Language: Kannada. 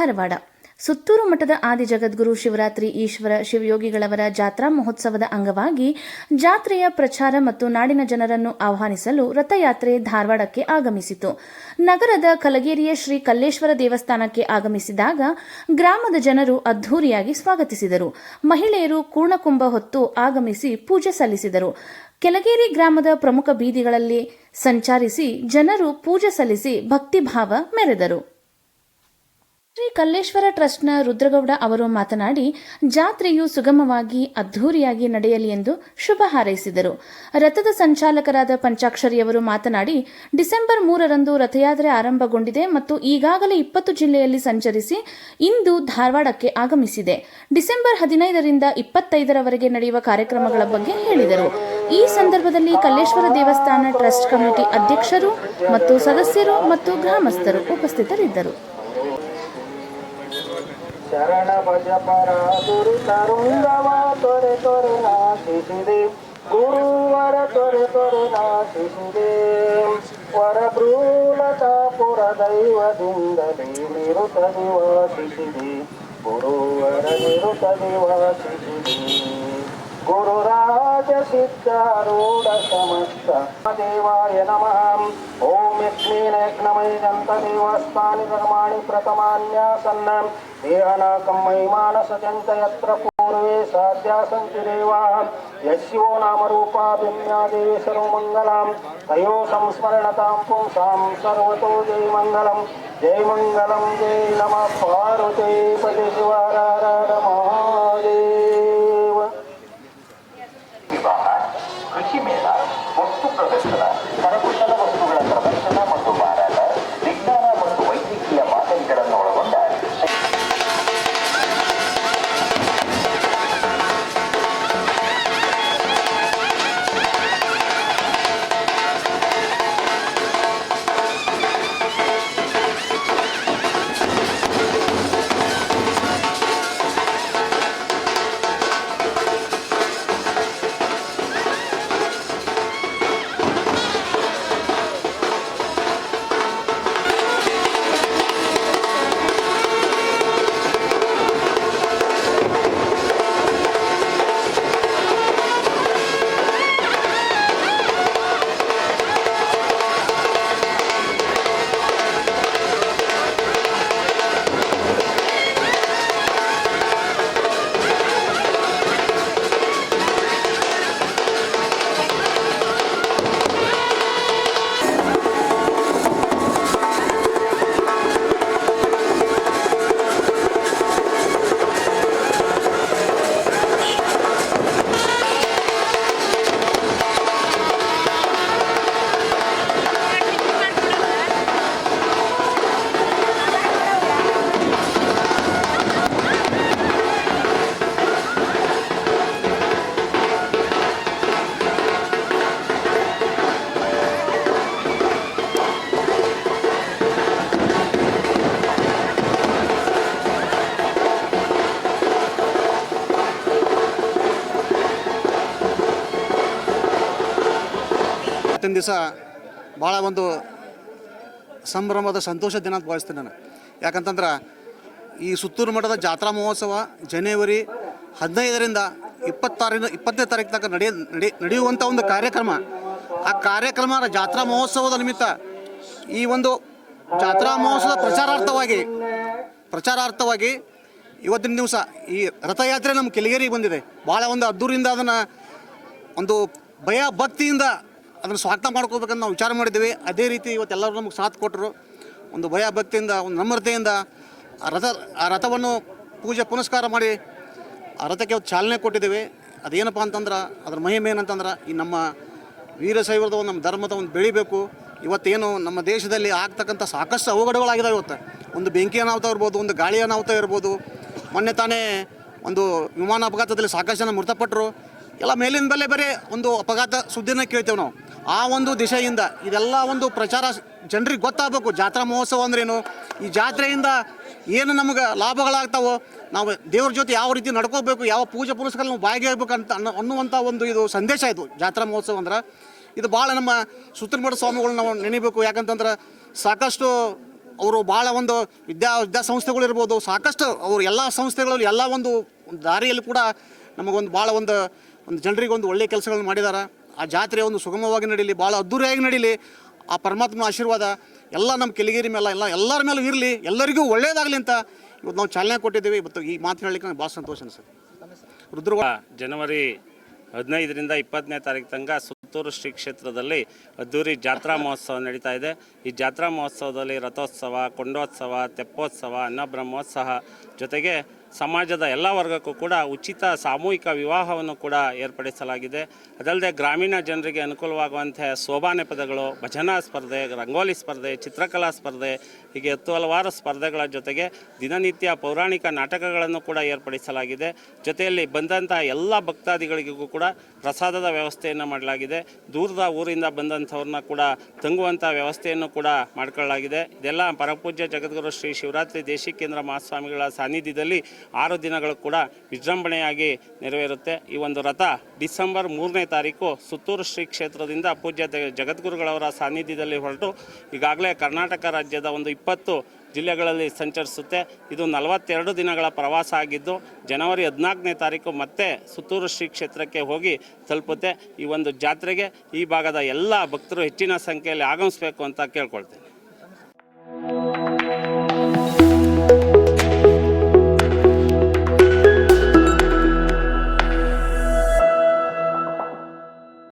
ಧಾರವಾಡ. ಸುತ್ತೂರು ಮಠದ ಆದಿ ಜಗದ್ಗುರು ಶಿವರಾತ್ರಿ ಈಶ್ವರ ಶಿವಯೋಗಿಗಳವರ ಜಾತ್ರಾ ಮಹೋತ್ಸವದ ಅಂಗವಾಗಿ ಜಾತ್ರೆಯ ಪ್ರಚಾರ ಮತ್ತು ನಾಡಿನ ಜನರನ್ನು ಆಹ್ವಾನಿಸಲು ರಥಯಾತ್ರೆ ಧಾರವಾಡಕ್ಕೆ ಆಗಮಿಸಿತು. ನಗರದ ಕಲಗೇರಿಯ ಶ್ರೀ ಕಲ್ಲೇಶ್ವರ ದೇವಸ್ಥಾನಕ್ಕೆ ಆಗಮಿಸಿದಾಗ ಗ್ರಾಮದ ಜನರು ಅದ್ಧೂರಿಯಾಗಿ ಸ್ವಾಗತಿಸಿದರು. ಮಹಿಳೆಯರು ಕೂರ್ಣಕುಂಭ ಹೊತ್ತು ಆಗಮಿಸಿ ಪೂಜೆ ಸಲ್ಲಿಸಿದರು. ಕೆಲಗೇರಿ ಗ್ರಾಮದ ಪ್ರಮುಖ ಬೀದಿಗಳಲ್ಲಿ ಸಂಚರಿಸಿ ಜನರು ಪೂಜೆ ಸಲ್ಲಿಸಿ ಭಕ್ತಿಭಾವ ಮೆರೆದರು. ಶ್ರೀ ಕಲ್ಲೇಶ್ವರ ಟ್ರಸ್ಟ್ನ ರುದ್ರಗೌಡ ಅವರು ಮಾತನಾಡಿ, ಜಾತ್ರೆಯು ಸುಗಮವಾಗಿ ಅದ್ಧೂರಿಯಾಗಿ ನಡೆಯಲಿ ಎಂದು ಶುಭ ಹಾರೈಸಿದರು. ರಥದ ಸಂಚಾಲಕರಾದ ಪಂಚಾಕ್ಷರಿಯವರು ಮಾತನಾಡಿ, ಡಿಸೆಂಬರ್ ಮೂರರಂದು ರಥಯಾತ್ರೆ ಆರಂಭಗೊಂಡಿದೆ ಮತ್ತು ಈಗಾಗಲೇ ಇಪ್ಪತ್ತು ಜಿಲ್ಲೆಯಲ್ಲಿ ಸಂಚರಿಸಿ ಇಂದು ಧಾರವಾಡಕ್ಕೆ ಆಗಮಿಸಿದೆ. ಡಿಸೆಂಬರ್ ಹದಿನೈದರಿಂದ ಇಪ್ಪತ್ತೈದರವರೆಗೆ ನಡೆಯುವ ಕಾರ್ಯಕ್ರಮಗಳ ಬಗ್ಗೆ ಹೇಳಿದರು. ಈ ಸಂದರ್ಭದಲ್ಲಿ ಕಲ್ಲೇಶ್ವರ ದೇವಸ್ಥಾನ ಟ್ರಸ್ಟ್ ಕಮಿಟಿ ಅಧ್ಯಕ್ಷರು ಮತ್ತು ಸದಸ್ಯರು ಮತ್ತು ಗ್ರಾಮಸ್ಥರು ಉಪಸ್ಥಿತರಿದ್ದರು. శరణ భజ పరాతురి తరుంగవా తొరె తొరె నా శిశిరి గురువర తొరె తొరె నా శిశిరి వర భ్రూలతాపుర దైవ దిందలి నిరుత దివా శిశిరి గురువర నిరుత దివా శిశిరి గురురాజసిద్ధారూఢ సమస్త దేవాయ నమ ఓం యక్ష్మీనేగ్నమైనంత దేవస్థాని ధర్మాణి ప్రథమాన్యాసన్న దేహనాకం మైమానసచంత యత్ర పూర్వే సాధ్యా సంతి దేవా యశివో నామరూపా బిమ్యాదేవి సర్వమంగళాం తయో సంస్మరణతాం పుంసాం సర్వతో జయమంగళం జయమంగళం జయ నమ పార్వతీ పతి శివారారణ ಇವತ್ತಿನ ದಿವಸ ಭಾಳ ಒಂದು ಸಂಭ್ರಮದ ಸಂತೋಷ ದಿನ ಅಂತ ಭಾವಿಸ್ತೀನಿ ನಾನು. ಯಾಕಂತಂದ್ರೆ ಈ ಸುತ್ತೂರು ಮಠದ ಜಾತ್ರಾ ಮಹೋತ್ಸವ ಜನವರಿ ಹದಿನೈದರಿಂದ ಇಪ್ಪತ್ತಾರರಿಂದ ಇಪ್ಪತ್ತನೇ ತಾರೀಕು ತನಕ ನಡೆಯ ನಡೆ ನಡೆಯುವಂಥ ಒಂದು ಕಾರ್ಯಕ್ರಮ. ಆ ಕಾರ್ಯಕ್ರಮ ಜಾತ್ರಾ ಮಹೋತ್ಸವದ ನಿಮಿತ್ತ ಈ ಒಂದು ಜಾತ್ರಾ ಮಹೋತ್ಸವದ ಪ್ರಚಾರಾರ್ಥವಾಗಿ ಪ್ರಚಾರಾರ್ಥವಾಗಿ ಇವತ್ತಿನ ದಿವಸ ಈ ರಥಯಾತ್ರೆ ನಮ್ಮ ಕೆಲಗೇರಿಗೆ ಬಂದಿದೆ. ಭಾಳ ಒಂದು ಅದ್ದೂರಿಂದ ಅದನ್ನು ಒಂದು ಭಯ ಭಕ್ತಿಯಿಂದ ಅದನ್ನು ಸ್ವಾಗತ ಮಾಡ್ಕೋಬೇಕಂತ ನಾವು ವಿಚಾರ ಮಾಡಿದ್ದೀವಿ. ಅದೇ ರೀತಿ ಇವತ್ತು ಎಲ್ಲರೂ ನಮಗೆ ಸಾಥ್ ಕೊಟ್ಟರು. ಒಂದು ಭಯ, ಭಕ್ತಿಯಿಂದ, ಒಂದು ನಮ್ರತೆಯಿಂದ ಆ ರಥ, ಆ ರಥವನ್ನು ಪೂಜೆ, ಪುನಸ್ಕಾರ ಮಾಡಿ ಆ ರಥಕ್ಕೆ ಚಾಲನೆ ಕೊಟ್ಟಿದ್ದೇವೆ. ಅದೇನಪ್ಪ ಅಂತಂದ್ರೆ, ಅದ್ರ ಮಹಿಮೆ ಏನಂತಂದ್ರೆ, ಈ ನಮ್ಮ ವೀರಶೈವರದ ಒಂದು ನಮ್ಮ ಧರ್ಮದ ಒಂದು ಬೆಳಿಬೇಕು. ಇವತ್ತೇನು ನಮ್ಮ ದೇಶದಲ್ಲಿ ಆಗ್ತಕ್ಕಂಥ ಸಾಕಷ್ಟು ಅವಘಡಗಳಾಗಿದ್ದಾವೆ ಇವತ್ತು. ಒಂದು ಬೆಂಕಿ ಅನಾಹುತ ಇರ್ಬೋದು, ಒಂದು ಗಾಳಿ ಅನಾಹುತ ಇರ್ಬೋದು. ಮೊನ್ನೆ ತಾನೇ ಒಂದು ವಿಮಾನ ಅಪಘಾತದಲ್ಲಿ ಸಾಕಷ್ಟು ಜನ ಮೃತಪಟ್ಟರು ಎಲ್ಲ ಮೇಲಿನ ಬೆಲೆ ಬೇರೆ ಒಂದು ಅಪಘಾತ ಸುದ್ದಿನ ಕೇಳ್ತೇವೆ ನಾವು. ಆ ಒಂದು ದಿಶೆಯಿಂದ ಇದೆಲ್ಲ ಒಂದು ಪ್ರಚಾರ ಜನರಿಗೆ ಗೊತ್ತಾಗಬೇಕು. ಜಾತ್ರಾ ಮಹೋತ್ಸವ ಅಂದ್ರೇನು? ಈ ಜಾತ್ರೆಯಿಂದ ಏನು ನಮಗೆ ಲಾಭಗಳಾಗ್ತಾವೋ? ನಾವು ದೇವ್ರ ಜೊತೆ ಯಾವ ರೀತಿ ನಡ್ಕೋಬೇಕು, ಯಾವ ಪೂಜೆ ಪುರಸ್ಕಾರ ನಾವು ಭಾಗಿಯಾಗಬೇಕು ಅಂತ ಅನ್ನೋ, ಅನ್ನುವಂಥ ಒಂದು ಇದು ಸಂದೇಶ ಇದು ಜಾತ್ರಾ ಮಹೋತ್ಸವ ಅಂದ್ರೆ. ಇದು ಭಾಳ ನಮ್ಮ ಸುತ್ತಮಠ ಸ್ವಾಮಿಗಳು ನಾವು ನೆನೀಬೇಕು. ಯಾಕಂತಂದ್ರೆ ಸಾಕಷ್ಟು ಅವರು ಭಾಳ ಒಂದು ವಿದ್ಯಾ ವಿದ್ಯಾಸಂಸ್ಥೆಗಳಿರ್ಬೋದು ಸಾಕಷ್ಟು ಅವರು ಎಲ್ಲ ಸಂಸ್ಥೆಗಳಲ್ಲಿ ಎಲ್ಲ ಒಂದು ದಾರಿಯಲ್ಲಿ ಕೂಡ ನಮಗೊಂದು ಭಾಳ ಒಂದು ಒಂದು ಜನರಿಗೆ ಒಂದು ಒಳ್ಳೆಯ ಕೆಲಸಗಳನ್ನು ಮಾಡಿದ್ದಾರೆ ಆ ಜಾತ್ರೆ ಒಂದು ಸುಗಮವಾಗಿ ನಡೀಲಿ ಭಾಳ ಅದ್ಧೂರಿಯಾಗಿ ನಡೀಲಿ, ಆ ಪರಮಾತ್ಮನ ಆಶೀರ್ವಾದ ಎಲ್ಲ ನಮ್ಮ ಕೆಲಿಗೇರಿ ಮೇಲೆ, ಎಲ್ಲ ಎಲ್ಲರ ಮೇಲೂ ಇರಲಿ, ಎಲ್ಲರಿಗೂ ಒಳ್ಳೇದಾಗಲಿ ಅಂತ ಇವತ್ತು ನಾವು ಚಾಲನೆ ಕೊಟ್ಟಿದ್ದೀವಿ. ಇವತ್ತು ಈ ಮಾತು ಹೇಳಲಿಕ್ಕೆ ನಂಗೆ ಭಾಳ ಸಂತೋಷ ಅನಿಸುತ್ತೆ. ರುದ್ರ ಜನವರಿ ಹದಿನೈದರಿಂದ ಇಪ್ಪತ್ತನೇ ತಾರೀಕು ತನಕ ಸುತ್ತೂರು ಶ್ರೀ ಕ್ಷೇತ್ರದಲ್ಲಿ ಅದ್ದೂರಿ ಜಾತ್ರಾ ಮಹೋತ್ಸವ ನಡೀತಾ ಇದೆ. ಈ ಜಾತ್ರಾ ಮಹೋತ್ಸವದಲ್ಲಿ ರಥೋತ್ಸವ, ಕೊಂಡೋತ್ಸವ, ತೆಪ್ಪೋತ್ಸವ ಅನ್ನಬ್ರಹ್ಮೋತ್ಸವ ಜೊತೆಗೆ ಸಮಾಜದ ಎಲ್ಲ ವರ್ಗಕ್ಕೂ ಕೂಡ ಉಚಿತ ಸಾಮೂಹಿಕ ವಿವಾಹವನ್ನು ಕೂಡ ಏರ್ಪಡಿಸಲಾಗಿದೆ. ಅದಲ್ಲದೆ ಗ್ರಾಮೀಣ ಜನರಿಗೆ ಅನುಕೂಲವಾಗುವಂಥ ಸೋಬಾನೆ ಪದಗಳು, ಭಜನಾ ಸ್ಪರ್ಧೆ, ರಂಗೋಲಿ ಸ್ಪರ್ಧೆ, ಚಿತ್ರಕಲಾ ಸ್ಪರ್ಧೆ, ಹೀಗೆ ಹತ್ತು ಹಲವಾರು ಸ್ಪರ್ಧೆಗಳ ಜೊತೆಗೆ ದಿನನಿತ್ಯ ಪೌರಾಣಿಕ ನಾಟಕಗಳನ್ನು ಕೂಡ ಏರ್ಪಡಿಸಲಾಗಿದೆ. ಜೊತೆಯಲ್ಲಿ ಬಂದಂತಹ ಎಲ್ಲ ಭಕ್ತಾದಿಗಳಿಗೂ ಕೂಡ ಪ್ರಸಾದದ ವ್ಯವಸ್ಥೆಯನ್ನು ಮಾಡಲಾಗಿದೆ. ದೂರದ ಊರಿಂದ ಬಂದಂಥವ್ರನ್ನ ಕೂಡ ತಂಗುವಂಥ ವ್ಯವಸ್ಥೆಯನ್ನು ಕೂಡ ಮಾಡಿಕೊಳ್ಳಲಾಗಿದೆ. ಇದೆಲ್ಲ ಪರಪೂಜ್ಯ ಜಗದ್ಗುರು ಶ್ರೀ ಶಿವರಾತ್ರಿ ದೇಶಿಕೇಂದ್ರ ಮಹಾಸ್ವಾಮಿಗಳ ಸಾನ್ನಿಧ್ಯದಲ್ಲಿ ಆರು ದಿನಗಳು ಕೂಡ ವಿಜೃಂಭಣೆಯಾಗಿ ನೆರವೇರುತ್ತೆ. ಈ ಒಂದು ರಥ ಡಿಸೆಂಬರ್ ಮೂರನೇ ತಾರೀಕು ಸುತ್ತೂರು ಶ್ರೀ ಕ್ಷೇತ್ರದಿಂದ ಪೂಜ್ಯ ಜಗದ್ಗುರುಗಳವರ ಸಾನ್ನಿಧ್ಯದಲ್ಲಿ ಹೊರಟು ಈಗಾಗಲೇ ಕರ್ನಾಟಕ ರಾಜ್ಯದ ಒಂದು ಇಪ್ಪತ್ತು ಜಿಲ್ಲೆಗಳಲ್ಲಿ ಸಂಚರಿಸುತ್ತೆ. ಇದು ನಲವತ್ತೆರಡು ದಿನಗಳ ಪ್ರವಾಸ ಆಗಿದ್ದು ಜನವರಿ ಹದಿನಾಲ್ಕನೇ ತಾರೀಕು ಮತ್ತೆ ಸುತ್ತೂರು ಶ್ರೀ ಕ್ಷೇತ್ರಕ್ಕೆ ಹೋಗಿ ತಲುಪುತ್ತೆ. ಈ ಒಂದು ಜಾತ್ರೆಗೆ ಈ ಭಾಗದ ಎಲ್ಲ ಭಕ್ತರು ಹೆಚ್ಚಿನ ಸಂಖ್ಯೆಯಲ್ಲಿ ಆಗಮಿಸಬೇಕು ಅಂತ ಕೇಳ್ಕೊಳ್ತೇನೆ.